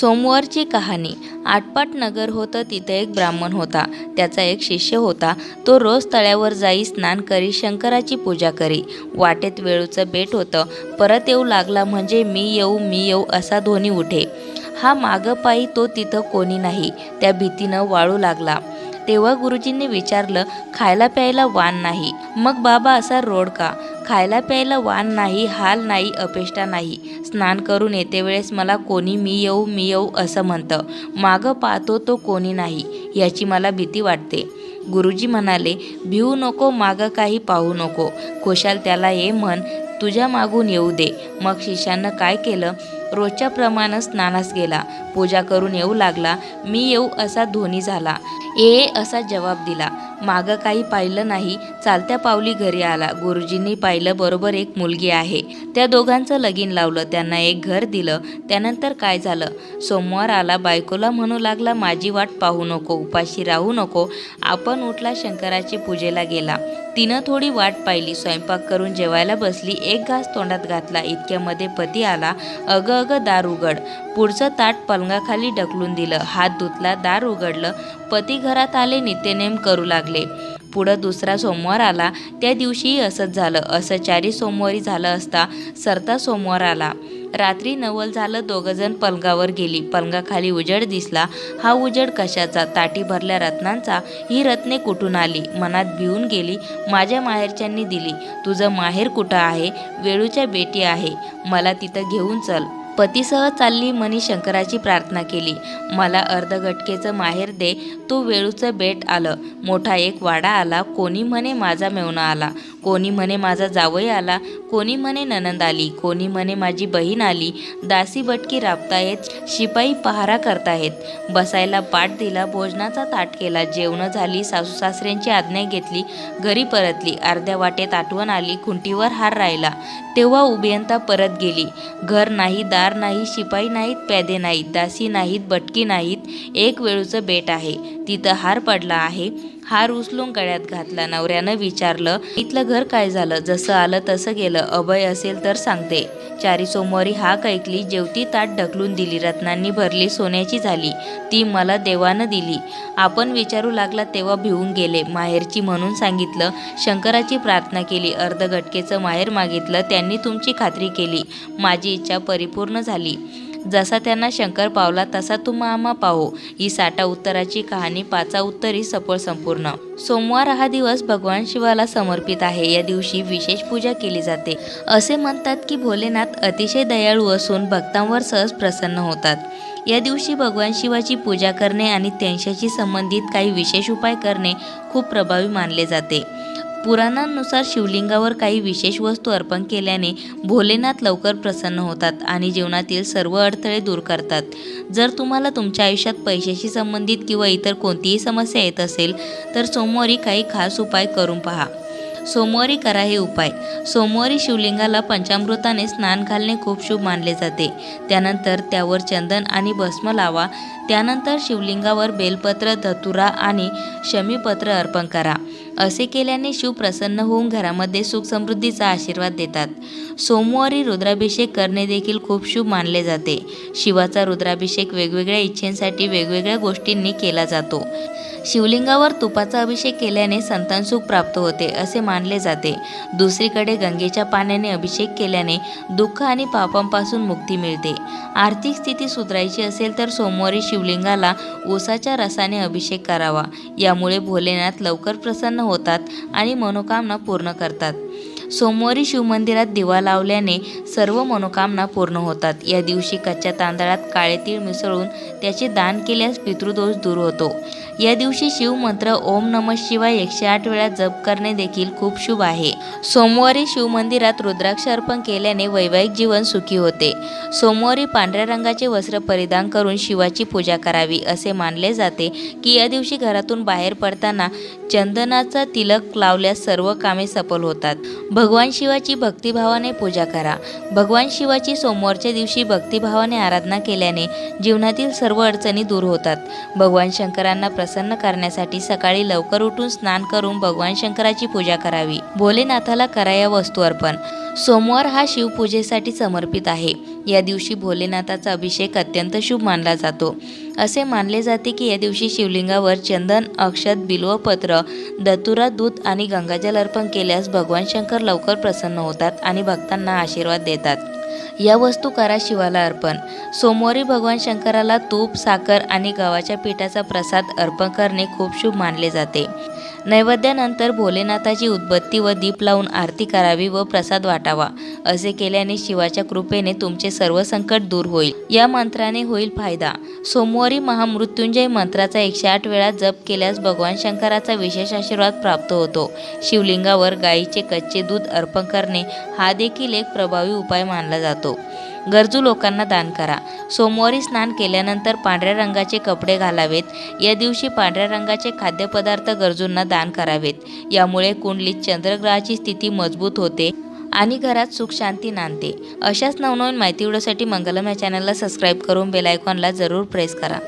सोमवारची कहाणी. आटपाट नगर होतं तिथं एक ब्राह्मण होता. त्याचा एक शिष्य होता. तो रोज तळ्यावर जाई स्नान करी शंकराची पूजा करी. वाटेत वेळूचं बेट होतं. परत येऊ लागला म्हणजे मी येऊ मी येऊ असा ध्वनी उठे. हा मागं पायी तो तिथं कोणी नाही. त्या भीतीनं वाळू लागला. तेव्हा गुरुजींनी विचारलं खायला प्यायला वाण नाही. मग बाबा असा रोड का? खायला प्यायला वाण नाही हाल नाही अपेष्टा नाही. स्नान करून येते वेळेस मला कोणी मी येऊ मी येऊ असं म्हणतं. मागं पाहतो तो कोणी नाही याची मला भीती वाटते. गुरुजी म्हणाले भिवू नको मागं काही पाहू नको. खुशाल त्याला ये म्हण तुझ्या मागून येऊ दे. मग शिष्यानं काय केलं? रोजच्या प्रमाणं स्नानास गेला. पूजा करून येऊ लागला. मी येऊ असा ध्वनी झाला. ए असा जवाब दिला. मागं काही पाहिलं नाही. चालत्या पावली घरी आला. गुरुजींनी पाहिलं बरोबर एक मुलगी आहे. त्या दोघांचं लगीन लावलं. त्यांना एक घर दिलं. त्यानंतर काय झालं? सोमवार आला. बायकोला म्हणू लागला माझी वाट पाहू नको उपाशी राहू नको. आपण उठला शंकराची पूजेला गेला. तिनं थोडी वाट पाहिली. स्वयंपाक करून जेवायला बसली. एक घास तोंडात घातला. इतक्यामध्ये पती आला. अगं अगं दार उघड. पुढचं ताट पलंगाखाली ढकलून दिलं. हात धुतला दार उघडलं. पती घरात आले नित्यनेम करू लागले. पुढं दुसरा सोमवार आला त्या दिवशीही असंच झालं. असं चारी सोमवारी झालं असता सरता सोमवार आला. रात्री नवल झालं दोघंजण पलंगावर गेली. पलंगाखाली उजेड दिसला. हा उजेड कशाचा? ताटी भरल्या रत्नांचा? ही रत्ने कुठून आली? मनात भिवून गेली. माझ्या माहेरच्यांनी दिली. तुझं माहेर कुठं आहे? वेळूच्या बेटी आहे. मला तिथं घेऊन चल. पतीसह चालली मनी शंकराची प्रार्थना केली. मला अर्धगटकेचं माहेर दे तो वेळूचं बेट आलं. मोठा एक वाडा आला कोणी म्हणे माझा मेवणा आला. कोणी म्हणे माझा जावई आला. कोणी म्हणे ननंद आली. कोणी म्हणे माझी बहीण आली. दासी बटकी राबतायत शिपाई पहारा करतायत. बसायला पाठ दिला भोजनाचा ताट केला. जेवणं झाली सासू सासऱ्यांची आज्ञा घेतली घरी परतली. अर्ध्या वाटेत आठवण आली खुंटीवर हार राहिला. तेव्हा उभयंता परत गेली. घर नाही दार नाही शिपाई नाहीत प्यादे नाहीत दासी नाहीत बटकी नाहीत. एक वेळूचं बेट आहे. तिथं हार पडला आहे. हार उचलून गळ्यात घातला. नवऱ्यानं विचारलं इथलं घर काय झालं? जसं आलं तसं गेलं. अभय असेल तर सांगते. चारी सोमवारी हाक ऐकली. जेवती ताट ढकलून दिली. रत्नांनी भरली सोन्याची झाली. ती मला देवानं दिली. आपण विचारू लागला तेव्हा भिवून गेले. माहेरची म्हणून सांगितलं. शंकराची प्रार्थना केली. अर्धघटकेचं माहेर मागितलं. त्यांनी तुमची खात्री केली. माझी इच्छा परिपूर्ण झाली. जसा त्यांना शंकर पावला तसा तू मामा पाहो ही साठा उत्तराची कहाणी पाचा उत्तरी सफळ संपूर्ण सोमवार हा दिवस भगवान शिवाला समर्पित आहे. या दिवशी विशेष पूजा केली जाते. असे म्हणतात की भोलेनाथ अतिशय दयाळू असून भक्तांवर सहज प्रसन्न होतात. या दिवशी भगवान शिवाची पूजा करणे आणि त्यांच्याशी संबंधित काही विशेष उपाय करणे खूप प्रभावी मानले जाते. पुराणांनुसार शिवलिंगावर काही विशेष वस्तू अर्पण केल्याने भोलेनाथ लवकर प्रसन्न होतात आणि जीवनातील सर्व अडथळे दूर करतात. जर तुम्हाला तुमच्या आयुष्यात पैशाशी संबंधित किंवा इतर कोणतीही समस्या येत असेल तर सोमवारी काही खास उपाय करून पहा. सोमवारी करा हे उपाय. सोमवारी शिवलिंगाला पंचामृताने स्नान घालणे खूप शुभ मानले जाते. त्यानंतर त्यावर चंदन आणि भस्म लावा. त्यानंतर शिवलिंगावर बेलपत्र धतुरा आणि शमीपत्र अर्पण करा. असे केल्याने शिव प्रसन्न होऊन घरामध्ये सुख समृद्धीचा आशीर्वाद देतात. सोमवारी रुद्राभिषेक करणे देखील खूप शुभ मानले जाते. शिवाचा रुद्राभिषेक वेगवेगळ्या इच्छेंसाठी वेगवेगळ्या गोष्टींनी केला जातो. शिवलिंगावर तुपाचा अभिषेक केल्याने संतानसुख प्राप्त होते असे मानले जाते. दुसरीकडे गंगेच्या पाण्याने अभिषेक केल्याने दुःख आणि पापांपासून मुक्ती मिळते. आर्थिक स्थिती सुधारायची असेल तर सोमवारी शिवलिंगाला ऊसाच्या रसाने अभिषेक करावा. यामुळे भोलेनाथ लवकर प्रसन्न होतात आणि मनोकामना पूर्ण करतात. सोमवारी शिवमंदिरात दिवा लावल्याने सर्व मनोकामना पूर्ण होतात. या दिवशी कच्च्या तांदळात काळे तीळ मिसळून त्याचे दान केल्यास पितृदोष दूर होतो. या दिवशी शिवमंत्र ओम नम शिवाय एकशे आठ वेळा जप करणे देखील खूप शुभ आहे. सोमवारी शिवमंदिरात रुद्राक्ष अर्पण केल्याने वैवाहिक जीवन सुखी होते. सोमवारी पांढऱ्या रंगाचे वस्त्र परिधान करून शिवाची पूजा करावी असे मानले जाते की या दिवशी घरातून बाहेर पडताना चंदनाचा तिलक लावल्यास सर्व कामे सफल होतात. भगवान शिवाची भक्तिभावाने पूजा करा. भगवान शिवाची सोमवारच्या दिवशी भक्तिभावाने आराधना केल्याने जीवनातील सर्व अडचणी दूर होतात. भगवान शंकरांना प्रसन्न प्रसन्न करण्यासाठी सकाळी लवकर उठून स्नान करून भगवान शंकराची पूजा करावी. भोलेनाथाला कराया वस्तू अर्पण. सोमवार हा शिवपूजेसाठी समर्पित आहे. या दिवशी भोलेनाथाचा अभिषेक अत्यंत शुभ मानला जातो. असे मानले जाते की या दिवशी शिवलिंगावर चंदन अक्षत बिल्वपत्र दतुरा दूध आणि गंगाजल अर्पण केल्यास भगवान शंकर लवकर प्रसन्न होतात आणि भक्तांना आशीर्वाद देतात. या वस्तू करा शिवाला अर्पण. सोमवारी भगवान शंकराला तूप साखर आणि गव्हाच्या पिठाचा प्रसाद अर्पण करणे खूप शुभ मानले जाते. नैवेद्यानंतर भोलेनाथाची उद्बत्ती व दीप लावून आरती करावी व प्रसाद वाटावा असे केल्याने शिवाच्या कृपेने तुमचे सर्व संकट दूर होईल. या मंत्राने होईल फायदा. सोमवारी महामृत्युंजय मंत्राचा एकशे आठ वेळा जप केल्यास भगवान शंकराचा विशेष आशीर्वाद प्राप्त होतो. शिवलिंगावर गाईचे कच्चे दूध अर्पण करणे हा देखील एक प्रभावी उपाय मानला जातो. गरजू लोकांना दान करा. सोमवारी स्नान केल्यानंतर पांढऱ्या रंगाचे कपडे घालावेत. या दिवशी पांढऱ्या रंगाचे खाद्यपदार्थ गरजूंना दान करावेत. यामुळे कुंडलीत चंद्रग्रहाची स्थिती मजबूत होते आणि घरात सुख शांती नांदते. अशाच नवनवीन माहिती व्हिडिओसाठी मंगलम या चॅनलला सबस्क्राईब करून बेल आयकॉनला जरूर प्रेस करा.